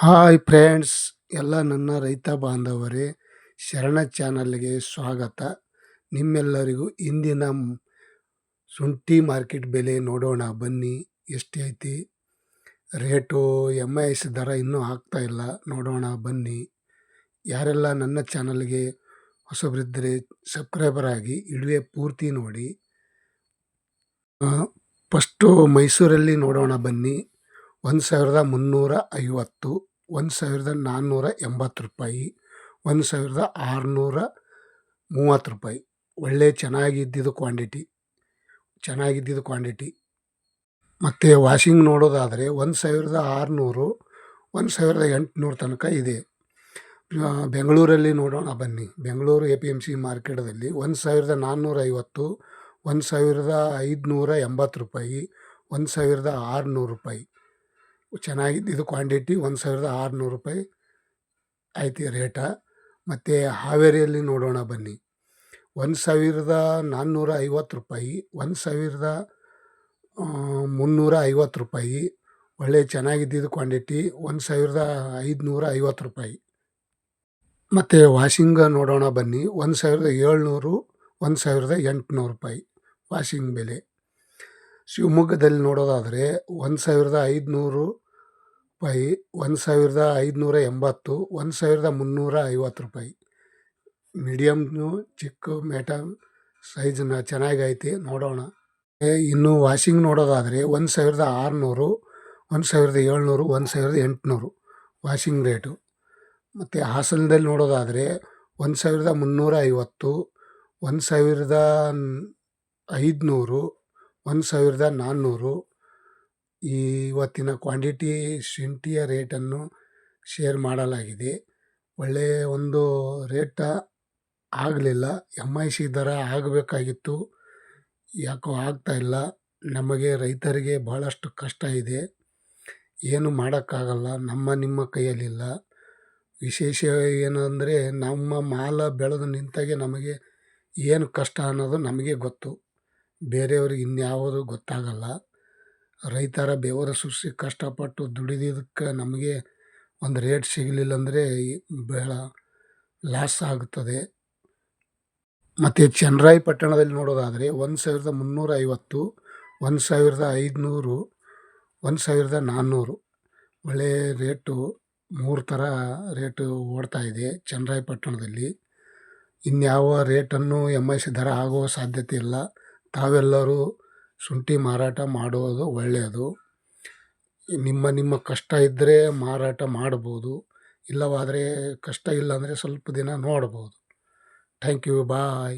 Hi friends, ಎಲ್ಲ ನನ್ನ ರೈತ ಬಾಂಧವರೇ, ಶರಣ ಚಾನಲ್ಗೆ ಸ್ವಾಗತ. ನಿಮ್ಮೆಲ್ಲರಿಗೂ ಇಂದಿನ ಶುಂಠಿ ಮಾರ್ಕೆಟ್ ಬೆಲೆ ನೋಡೋಣ, ಬನ್ನಿ. ಎಷ್ಟೈತಿ ರೇಟು ಎಂ ಐ ಎಸ್ ದರ ಇನ್ನೂ ಇಲ್ಲ. ನೋಡೋಣ, ಬನ್ನಿ. ಯಾರೆಲ್ಲ ನನ್ನ ಚಾನಲ್ಗೆ ಹೊಸಬರಿದ್ದರೆ ಸಬ್ಸ್ಕ್ರೈಬರ್ ಆಗಿ ಇಡುವೆ ಪೂರ್ತಿ ನೋಡಿ. ಫಸ್ಟು ಮೈಸೂರಲ್ಲಿ ನೋಡೋಣ, ಬನ್ನಿ. ಒಂದು ಸಾವಿರದ ಮುನ್ನೂರ ಐವತ್ತು, ಒಂದು ಸಾವಿರದ ನಾನ್ನೂರ ಎಂಬತ್ತು ರೂಪಾಯಿ, ಒಂದು ಸಾವಿರದ ಆರುನೂರ ಮೂವತ್ತು ರೂಪಾಯಿ. ಒಳ್ಳೆ ಚೆನ್ನಾಗಿದ್ದಿದ್ದು ಕ್ವಾಂಟಿಟಿ ಚೆನ್ನಾಗಿದ್ದಿದ್ದು ಕ್ವಾಂಟಿಟಿ ಮತ್ತು ವಾಷಿಂಗ್ ನೋಡೋದಾದರೆ ಒಂದು ಸಾವಿರದ ಆರುನೂರು, ಒಂದು ಸಾವಿರದ ಎಂಟುನೂರು ತನಕ ಇದೆ. ಬೆಂಗಳೂರಲ್ಲಿ ನೋಡೋಣ ಬನ್ನಿ. Bengaluru A P M C ಮಾರ್ಕೆಟಲ್ಲಿ ಒಂದು ಸಾವಿರದ ನಾನ್ನೂರ ಐವತ್ತು, ಒಂದು ಸಾವಿರದ ಐದುನೂರ ಎಂಬತ್ತು ರೂಪಾಯಿ, ಒಂದು ಸಾವಿರದ ಆರುನೂರು ರೂಪಾಯಿ. ಚೆನ್ನಾಗಿದ್ದು ಕ್ವಾಂಟಿಟಿ ಒಂದು ಸಾವಿರದ ಆರುನೂರು ರೂಪಾಯಿ ಐತಿ ರೇಟ. ಮತ್ತು ಹಾವೇರಿಯಲ್ಲಿ ನೋಡೋಣ ಬನ್ನಿ. ಒಂದು ಸಾವಿರದ ನಾನ್ನೂರ ಐವತ್ತು ರೂಪಾಯಿ, ಒಂದು ಸಾವಿರದ ಮುನ್ನೂರ ಐವತ್ತು ರೂಪಾಯಿ. ಒಳ್ಳೆ ಚೆನ್ನಾಗಿದ್ದಿದ್ದು ಕ್ವಾಂಟಿಟಿ, ಒಂದು ಸಾವಿರದ ಐದುನೂರ ಐವತ್ತು ರೂಪಾಯಿ. ಮತ್ತು ವಾಷಿಂಗ್ ನೋಡೋಣ ಬನ್ನಿ. ಒಂದು ಸಾವಿರದ ಏಳ್ನೂರು, ಒಂದು ಸಾವಿರದ ಎಂಟುನೂರು ರೂಪಾಯಿ ವಾಷಿಂಗ್ ಬೆಲೆ. ಶಿವಮೊಗ್ಗದಲ್ಲಿ ನೋಡೋದಾದರೆ ಒಂದು ಸಾವಿರದ ಐದುನೂರು ರೂಪಾಯಿ, ಒಂದು ಸಾವಿರದ ಐದುನೂರ ಎಂಬತ್ತು, ಒಂದು ಸಾವಿರದ ಮುನ್ನೂರ ಐವತ್ತು ರೂಪಾಯಿ. ಮೀಡಿಯಮ್ನು ಚಿಕ್ಕ ಮೆಟಲ್ ಸೈಜ್ನ ಚೆನ್ನಾಗೈತಿ, ನೋಡೋಣ. ಇನ್ನು ವಾಷಿಂಗ್ ನೋಡೋದಾದರೆ ಒಂದು ಸಾವಿರದ ಆರುನೂರು, ಒಂದು ಸಾವಿರದ ಏಳ್ನೂರು, ಒಂದು ಸಾವಿರದ ಎಂಟುನೂರು ವಾಷಿಂಗ್ ರೇಟು. ಮತ್ತು ಹಾಸನದಲ್ಲಿ ನೋಡೋದಾದರೆ ಒಂದು ಸಾವಿರದ ಮುನ್ನೂರ ಐವತ್ತು, ಒಂದು ಸಾವಿರದ ಐದುನೂರು, ಒಂದು ಸಾವಿರದ ನಾನ್ನೂರು ಇವತ್ತಿನ ಕ್ವಾಂಟಿಟಿ ಶುಂಠಿಯ ರೇಟನ್ನು ಶೇರ್ ಮಾಡಲಾಗಿದೆ. ಒಳ್ಳೆಯ ಒಂದು ರೇಟ ಆಗಲಿಲ್ಲ. ಎಂ ಐ ಸಿ ದರ ಆಗಬೇಕಾಗಿತ್ತು. ಯಾಕೋ ಆಗ್ತಾ ಇಲ್ಲ. ನಮಗೆ ರೈತರಿಗೆ ಭಾಳಷ್ಟು ಕಷ್ಟ ಇದೆ. ಏನು ಮಾಡೋಕ್ಕಾಗಲ್ಲ. ನಮ್ಮ ನಿಮ್ಮ ಕೈಯಲ್ಲಿಲ್ಲ. ವಿಶೇಷ ಏನಂದರೆ ನಮ್ಮ ಮಾಲ ಬೆಳೆದು ನಿಂತಾಗೆ ನಮಗೆ ಏನು ಕಷ್ಟ ಅನ್ನೋದು ನಮಗೆ ಗೊತ್ತು. ಬೇರೆಯವ್ರಿಗೆ ಇನ್ಯಾವುದು ಗೊತ್ತಾಗಲ್ಲ. ರೈತರ ಬೆವರ ಸುರಿಸಿ ಕಷ್ಟಪಟ್ಟು ದುಡಿದಿದ್ದಕ್ಕೆ ನಮಗೆ ಒಂದು ರೇಟ್ ಸಿಗಲಿಲ್ಲ ಅಂದರೆ ಬಹಳ ಲಾಸ್ ಆಗುತ್ತದೆ ಮತ್ತು ಚನ್ನರಾಯಪಟ್ಟಣದಲ್ಲಿ ನೋಡೋದಾದರೆ ಒಂದು ಸಾವಿರದ ಮುನ್ನೂರ ಐವತ್ತು, ಒಂದು ಸಾವಿರದ ಐದುನೂರು, ಒಂದು ಸಾವಿರದ ನಾನ್ನೂರು ಒಳ್ಳೆಯ ರೇಟು ಮೂರು ಥರ ರೇಟು ಓಡ್ತಾ ಇದೆ ಚನ್ನರಾಯಪಟ್ಟಣದಲ್ಲಿ ಇನ್ಯಾವ ರೇಟನ್ನು ಎಂ ಐ ಸಿ ದರ ಆಗುವ ಸಾಧ್ಯತೆ ಇಲ್ಲ. ತಾವೆಲ್ಲರೂ ಶುಂಠಿ ಮಾರಾಟ ಮಾಡುವುದು ಒಳ್ಳೆಯದು. ನಿಮ್ಮ ನಿಮ್ಮ ಕಷ್ಟ ಇದ್ದರೆ ಮಾರಾಟ ಮಾಡ್ಬೋದು. ಇಲ್ಲವಾದರೆ ಕಷ್ಟ ಇಲ್ಲ ಅಂದರೆ ಸ್ವಲ್ಪ ದಿನ ನೋಡ್ಬೋದು. Thank you bye